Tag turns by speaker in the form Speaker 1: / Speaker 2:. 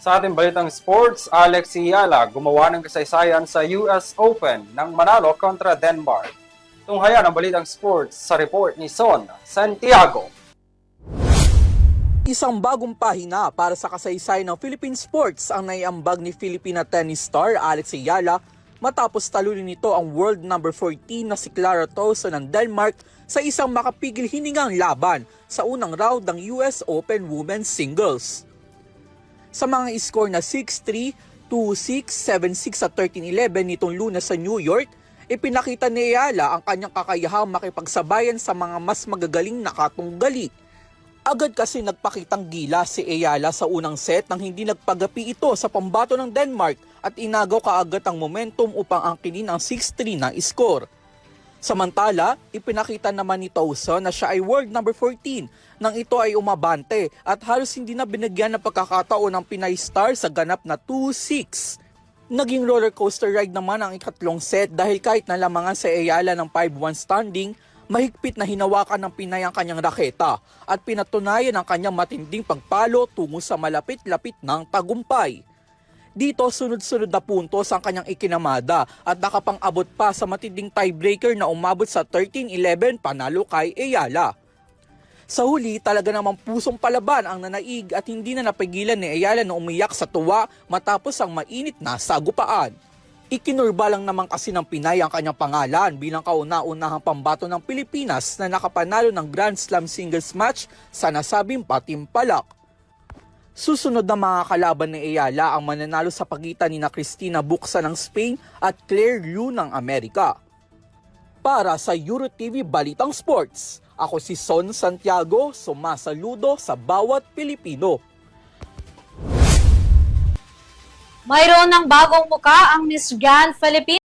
Speaker 1: Sa ating balitang sports, Alex Iyala gumawa ng kasaysayan sa US Open ng manalo kontra Denmark. Tunghayan ang balitang sports sa report ni Son Santiago.
Speaker 2: Isang bagong pahina para sa kasaysayan ng Philippine sports ang naiambag ni Filipina tennis star Alex Ayala matapos talunin nito ang world number 14 na si Clara Towson ng Denmark sa isang makapigil hiningang laban sa unang round ng US Open Women's Singles. Sa mga score na 6-3, 2-6, 7-6 at 13-11 nitong lunes sa New York, ipinakita ni Ayala ang kanyang kakayahang makipagsabayan sa mga mas magagaling na katunggali. Agad kasi nagpakitang gila si Ayala sa unang set nang hindi nagpagapi ito sa pambato ng Denmark at inagaw kaagad ang momentum upang angkinin ang 6-3 na score. Samantala, ipinakita naman ni Towson na siya ay world number 14 nang ito ay umabante at halos hindi na binigyan ng pagkakataon ng Pinay Star sa ganap na 2-6. Naging roller coaster ride naman ang ikatlong set dahil kahit nalamangan sa Ayala ng 5-1 standing, mahigpit na hinawakan ng Pinay ang kanyang raketa at pinatunayan ang kanyang matinding pagpalo tungo sa malapit-lapit ng tagumpay. Dito sunod-sunod na puntos ang kanyang ikinamada at nakapang-abot pa sa matinding tiebreaker na umabot sa 13-11 panalo kay Ayala. Sa huli, talaga namang pusong palaban ang nanaig at hindi na napigilan ni Ayala na umiyak sa tuwa matapos ang mainit na sagupaan. Ikinurba lang naman kasi ng Pinay ang kanyang pangalan bilang kauna-unahang pambato ng Pilipinas na nakapanalo ng Grand Slam singles match sa nasabing patimpalak. Susunod na mga kalaban ni Ayala ang mananalo sa pagitan ni na Cristina Buxa ng Spain at Claire Liu ng Amerika. Para sa EuroTV Balitang Sports, ako si Son Santiago, sumasaludo sa bawat Pilipino.
Speaker 3: Mayroon ng bagong muka ang Miss Grand Philippines